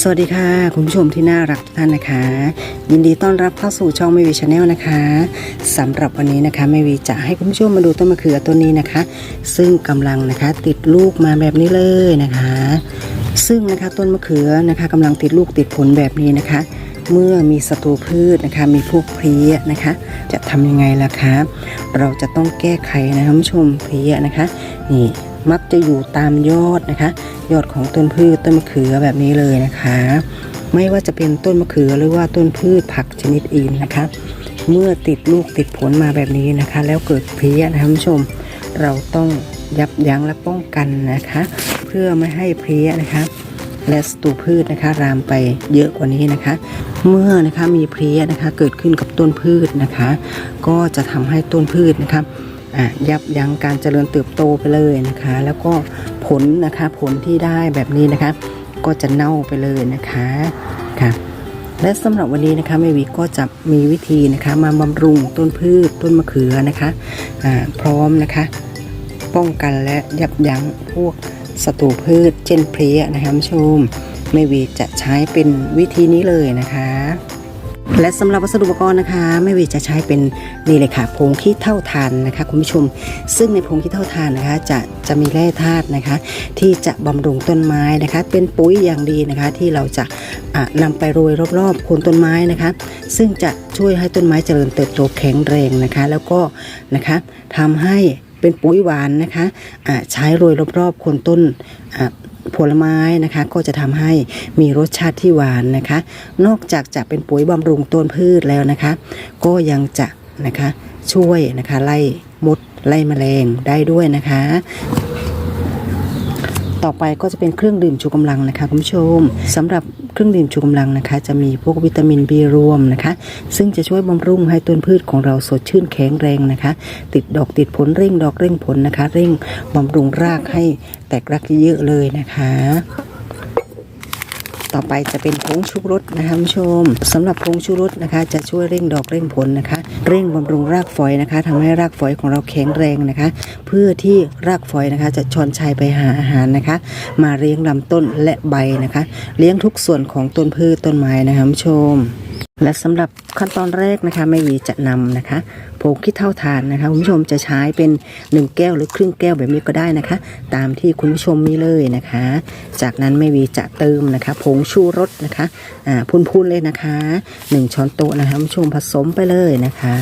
สวัสดีค่ะ คุณผู้ชมที่น่ารักทุกท่านนะคะ ยินดีต้อนรับเข้าสู่ช่องไม่วีชาแนลนะคะสำหรับวันนี้นะคะไม่วีจะให้คุณผู้ชมมาดูต้นมะเขือต้นนี้นะคะ ซึ่งกำลังนะคะติดลูกมาแบบนี้เลยนะคะ ซึ่งนะคะต้นมะเขือนะคะกำลังติดลูกติดผลแบบนี้นะคะ เมื่อมีศัตรูพืชนะคะมีพวกเพลี้ยนะคะ จะทำยังไงล่ะคะเราจะต้องแก้ไขนะคะคุณผู้ชมเพลี้ยนะคะนี่มักจะอยู่ตามยอดนะคะ ยอดของต้นพืชต้นมะเขือแบบนี้เลยนะคะ ไม่ว่าจะเป็นต้นมะเขือหรือว่าต้นพืชผักชนิดอื่นนะคะ เมื่อติดลูกติดผลมาแบบนี้นะคะ แล้วเกิดเพี้ยนะคะคุณผู้ชม เราต้องยับยั้งและป้องกันนะคะ เพื่อไม่ให้เพี้ยนะคะ และศัตรูพืชนะคะ รามไปเยอะกว่านี้นะคะ เมื่อนะคะมีเพลี้ยนะคะเกิดขึ้นกับต้นพืชนะคะ ก็จะทำให้ต้นพืชนะคะะยับยั้งการเจริญเติบโตไปเลยนะคะ แล้วก็ ผลนะคะผลที่ได้แบบนี้นะคะ ก็จะเน่าไปเลยนะคะค่ะและสำหรับวันนี้นะคะแม่วีก็จะมีวิธีนะคะ มาบำรุงต้นพืชต้นมะเขือนะคะอ่าพร้อมนะคะ ป้องกันและยับยั้งพวกศัตรูพืชเช่นเพลี้ยนะคะผู้ชมแม่วีจะใช้เป็นวิธีนี้เลยนะคะ และสำหรับวัสดุอุปกรณ์นะคะแม่วีจะใช้เป็นนี่เลยค่ะผงขี้เท่าทานนะคะคุณผู้ชม ซึ่งในผงขี้เท่าทานนะคะจะจะมีแร่ธาตุนะคะ ที่จะบำรุงต้นไม้นะคะ เป็นปุ๋ยอย่างดีนะคะที่เราจะอะนำไปโรยรอบๆโคนต้นไม้นะคะ ซึ่งจะช่วยให้ต้นไม้เจริญเติบโตแข็งแรงนะคะ แล้วก็นะคะทำให้เป็นปุ๋ยหวานนะคะอะใช้โรยรอบๆโคนต้นอะ ผลไม้นะคะก็จะทำให้มีรสชาติที่หวานนะคะ นอกจากจะเป็นปุ๋ยบำรุงต้นพืชแล้วนะคะ ก็ยังจะนะคะช่วยนะคะไล่มดไล่แมลงได้ด้วยนะคะ ต่อไปก็จะเป็นเครื่องดื่มชูกำลังนะคะคุณผู้ชมสำหรับ เครื่องดื่มชูกำลังนะคะ จะมีพวกวิตามิน B รวมนะคะ ซึ่งจะช่วยบำรุงให้ต้นพืชของเราสดชื่นแข็งแรงนะคะ ติดดอกติดผลเร่งดอกเร่งผลนะคะ เร่งบำรุงรากให้แตกรักเยอะเลยนะคะ ต่อไปจะเป็นผงชูรสนะคะคุณผู้ชมสำหรับผงชูรสนะคะ จะช่วยเร่งดอกเร่งผลนะคะ เร่งบำรุงรากฝอยนะคะทำให้รากฝอยของเราแข็งแรงนะคะ เพื่อที่รากฝอยนะคะ จะชอนชัยไปหาอาหารนะคะ มาเลี้ยงลำต้นและใบนะคะ เลี้ยงทุกส่วนของต้นพืชต้นไม้นะคะผู้ชม และสำหรับขั้นตอนแรกนะคะแม่วีจะนำนะคะผงขี้เท่าทานนะคะคุณผู้ชมจะใช้เป็น 1 แก้วหรือครึ่งแก้วแบบนี้ก็ได้นะคะ ตามที่คุณผู้ชมมีเลยนะคะ จากนั้นแม่วีจะเติมนะคะผงชูรสนะคะอ่าพุ่นๆเลยนะคะ 1 ช้อนโต๊ะนะคะคุณผู้ชมผสมไปเลยนะคะ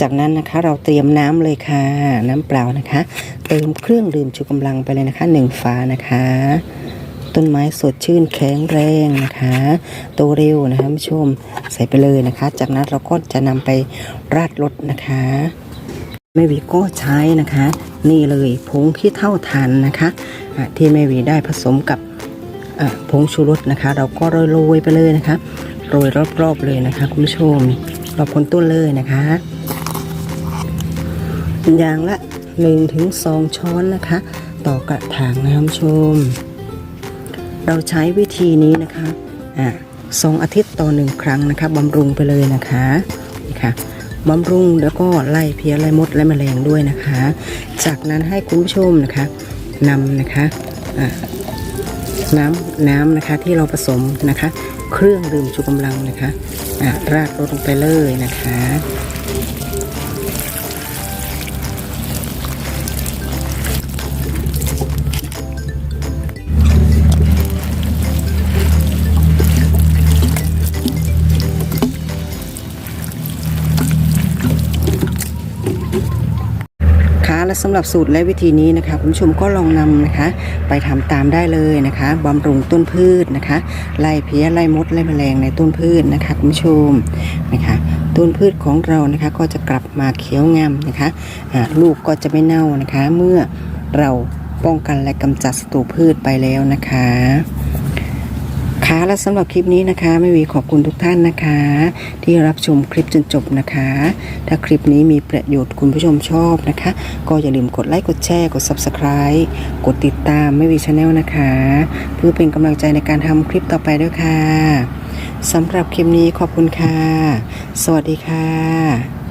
จากนั้นนะคะเราเตรียมน้ำเลยค่ะ น้ำเปล่านะคะ เติมเครื่องดื่มชูกำลังไปเลยนะคะหนึ่งฝานะคะ ต้นไม้สดชื่นแข็งแรงนะคะโตเร็วนะคะคุณผู้ชมใส่ไปเลยนะคะ จากนั้นเราก็จะนำไปราดรถนะคะแม่วีก็ใช้นะคะ นี่เลยผงขี้เท่าทานนะคะะที่แม่วีได้ผสมกับผงชูรสนะคะ เราก็โรยๆไปเลยนะคะโรยรอบๆเลยนะคะ คุณผู้ชมรอบคนต้นเลยนะคะ อย่างละ1ถึง2ช้อนนะคะ ต่อกระถางนะคุณผู้ชม เราใช้วิธีนี้นะคะอ่าสองอาทิตย์ต่อหนึ่งครั้งนะคะบำรุงไปเลยนะคะนี่ค่ะบำรุงแล้วก็ไล่เพี้ยไล่มดไล่แมลงด้วยนะคะ จากนั้นให้คุณผู้ชมนะคะนำนะคะน้ำน้ำนะคะที่เราผสมนะคะ เครื่องดื่มชูกำลังนะคะราดรดลงไปเลยนะคะ และสำหรับสูตรและวิธีนี้นะคะคุณผู้ชมก็ลองนำนะคะ ไปทำตามได้เลยนะคะบำรุงต้นพืชนะคะไล่เพี้ยไล่มดไล่แมลงในต้นพืชนะคะคุณผู้ชมนะคะต้นพืชของเรานะคะก็จะกลับมาเขียวงามนะคะอ่าลูกก็จะไม่เน่านะคะ เมื่อเราป้องกันและกำจัดศัตรูพืชไปแล้วนะคะ และสำหรับคลิปนี้นะคะไม่มีขอบคุณทุกท่านนะคะ ที่รับชมคลิปจนจบนะคะ ถ้าคลิปนี้มีประโยชน์คุณผู้ชมชอบนะคะ ก็อย่าลืมกดไลค์กดแชร์กด Subscribe กดติดตามไม่วีชาแนลนะคะ เพื่อเป็นกำลังใจในการทำคลิปต่อไปด้วยค่ะสำหรับคลิปนี้ขอบคุณค่ะ สวัสดีค่ะ